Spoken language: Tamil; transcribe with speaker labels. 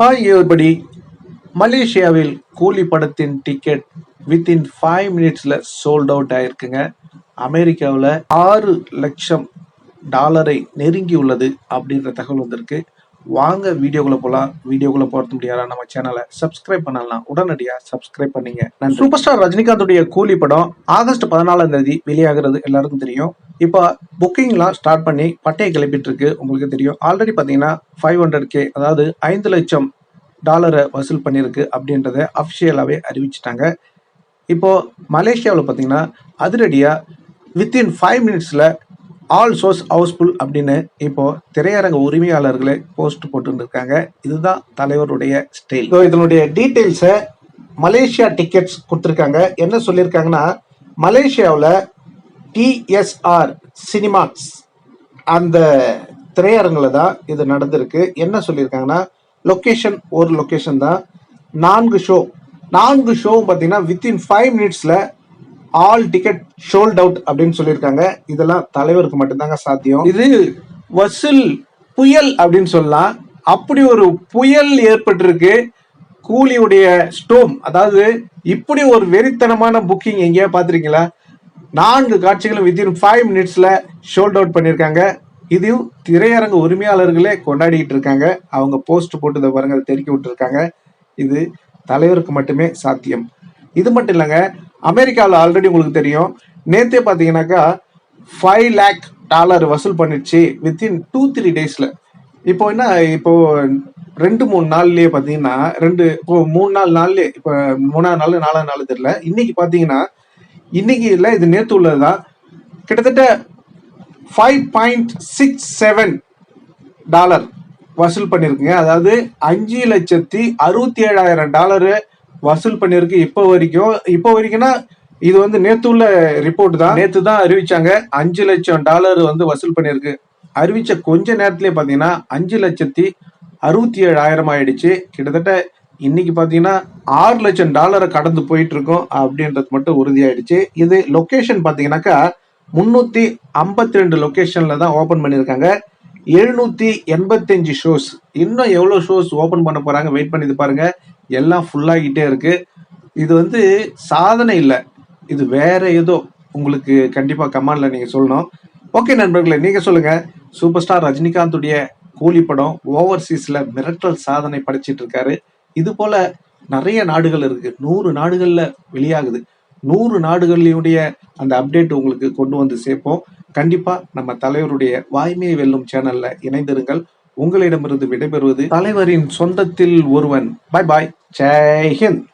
Speaker 1: ஹாய் everybody மலேசியாவில் கூலி படத்தின் டிக்கெட் வித்தின் ஃபைவ் மினிட்ஸில் சோல்ட் அவுட் ஆயிருக்குங்க. அமெரிக்காவில் ஆறு லட்சம் டாலரை நெருங்கி உள்ளது அப்படின்ற தகவல் வந்திருக்கு. வாங்க வீடியோக்குள்ள போகலாம் வீடியோக்குள்ள போகிறது முடியாதா? நம்ம சேனலை சப்ஸ்கிரைப் பண்ணலாம். உடனடியாக சப்ஸ்கிரைப் பண்ணீங்க. சூப்பர் ஸ்டார் ரஜினிகாந்துடைய கூலி படம் ஆகஸ்ட் பதினாலாம் தேதி வெளியாகிறது எல்லாருக்கும் தெரியும். இப்போ புக்கிங்லாம் ஸ்டார்ட் பண்ணி பட்டையை கிளப்பிட்டு இருக்கு உங்களுக்கு தெரியும். ஆல்ரெடி பார்த்தீங்கன்னா ஃபைவ் ஹண்ட்ரட் கே அதாவது ஐந்து லட்சம் டாலரை வசூல் பண்ணியிருக்கு அப்படின்றத அஃபிஷியலாகவே அறிவிச்சிட்டாங்க. இப்போது மலேசியாவில் பார்த்தீங்கன்னா அதிரடியாக வித்தின் ஃபைவ் மினிட்ஸில் ஆல் சோர்ஸ் ஹவுஸ்ஃபுல் அப்படின்னு இப்போது திரையரங்க உரிமையாளர்களே போஸ்ட் போட்டுருக்காங்க இதுதான் தலைவருடைய ஸ்டைல் ஸோ இதனுடைய டீட்டெயில்ஸை மலேசியா டிக்கெட்ஸ் கொடுத்துருக்காங்க. என்ன சொல்லியிருக்காங்கன்னா மலேசியாவில் டிஎஸ்ஆர் சினிமாக்ஸ் அந்த திரையரங்கில் தான் இது நடந்திருக்கு. என்ன சொல்லியிருக்காங்கன்னா லொக்கேஷன் ஒரு லொக்கேஷன் தான். நான்கு ஷோ நான்கு ஷோவும் பார்த்தீங்கன்னா வித்தின் ஃபைவ் மினிட்ஸில் ஆல் டிக்கெட் ஷோல்ட் அவுட் அப்படின்னு சொல்லியிருக்காங்க. இதெல்லாம் தலைவருக்கு மட்டும்தாங்க சாத்தியம். இது வசூல் புயல் அப்படின்னு சொல்லலாம். அப்படி ஒரு புயல் ஏற்பட்டிருக்கு. கூலியுடைய ஸ்டோம் அதாவது இப்படி ஒரு வெறித்தனமான புக்கிங் எங்கேயா பார்த்துருக்கீங்களா? நான்கு காட்சிகளும் வித்தின் ஃபைவ் மினிட்ஸில் ஷோல்ட் அவுட் பண்ணியிருக்காங்க இதையும் திரையரங்கு உரிமையாளர்களே கொண்டாடிட்டு இருக்காங்க. அவங்க போஸ்ட் போட்டு இதை பாருங்க அதை விட்டுருக்காங்க. இது தலைவருக்கு மட்டுமே சாத்தியம். இது மட்டும் இல்லைங்க அமெரிக்காவில் ஆல்ரெடி உங்களுக்கு தெரியும். நேத்தே பார்த்தீங்கன்னாக்கா ஃபைவ் லேக் டாலர் வசூல் பண்ணிடுச்சு வித்தின் டூ த்ரீ டேஸில் இப்போ என்ன இப்போ ரெண்டு மூணு நாள்லயே பார்த்தீங்கன்னா ரெண்டு இப்போ மூணு நாள் நாள்லயே இப்போ மூணாவது நாள் நாலாவது நாள் தெரியல. இன்னைக்கு பார்த்தீங்கன்னா இன்னைக்கு இல்லை இது நேற்று உள்ளது தான் கிட்டத்தட்ட five point six seven dollar வசூல் பண்ணியிருக்குங்க அதாவது அஞ்சு லட்சத்தி அறுபத்தி ஏழாயிரம் டாலரு வசூல் பண்ணியிருக்கு இப்போ வரைக்கும். இப்போ வரைக்கும்னா இது வந்து நேற்று உள்ள ரிப்போர்ட் தான். நேற்று தான் அறிவிச்சாங்க. அஞ்சு லட்சம் டாலர் வந்து வசூல் பண்ணியிருக்கு அறிவிச்ச கொஞ்ச நேரத்திலே பார்த்தீங்கன்னா அஞ்சு லட்சத்தி அறுபத்தி ஏழாயிரம் ஆயிடுச்சு. கிட்டத்தட்ட இன்னைக்கு பார்த்தீங்கன்னா ஆறு லட்சம் டாலரை கடந்து போயிட்டு இருக்கோம் அப்படின்றது மட்டும் உறுதியாயிடுச்சு. இது லொக்கேஷன் பார்த்தீங்கன்னாக்கா முன்னூத்தி ஐம்பத்தி ரெண்டு லொக்கேஷனில் தான் ஓபன் பண்ணியிருக்காங்க. எழுநூத்தி எண்பத்தஞ்சு ஷோஸ் இன்னும் எவ்வளோ ஷோஸ் ஓபன் பண்ண போறாங்க வெயிட் பண்ணி பாருங்க. எல்லாம் ஃபுல்லாகிட்டே இருக்கு. இது வந்து சாதனை இல்லை. இது வேற ஏதோ. உங்களுக்கு கண்டிப்பா கமெண்ட்ல நீங்க சொல்லணும். ஓகே நண்பர்களே நீங்க சொல்லுங்க. சூப்பர் ஸ்டார் ரஜினிகாந்துடைய கூலி படம் ஓவர்சீஸ்ல மிரட்டல் சாதனை படைச்சிட்டு இருக்காரு. இது போல நிறைய நாடுகள் இருக்கு. நூறு நாடுகள்ல வெளியாகுது. நூறு நாடுகளினுடைய அந்த அப்டேட் உங்களுக்கு கொண்டு வந்து சேர்ப்போம். கண்டிப்பா நம்ம தலைவருடைய வாய்மையை வெல்லும் சேனல்ல இணைந்திருங்கள். உங்களிடமிருந்து விடைபெறுவது தலைவரின் சொந்தத்தில் ஒருவன். பாய் பாய் ஜெய் ஹிந்த்.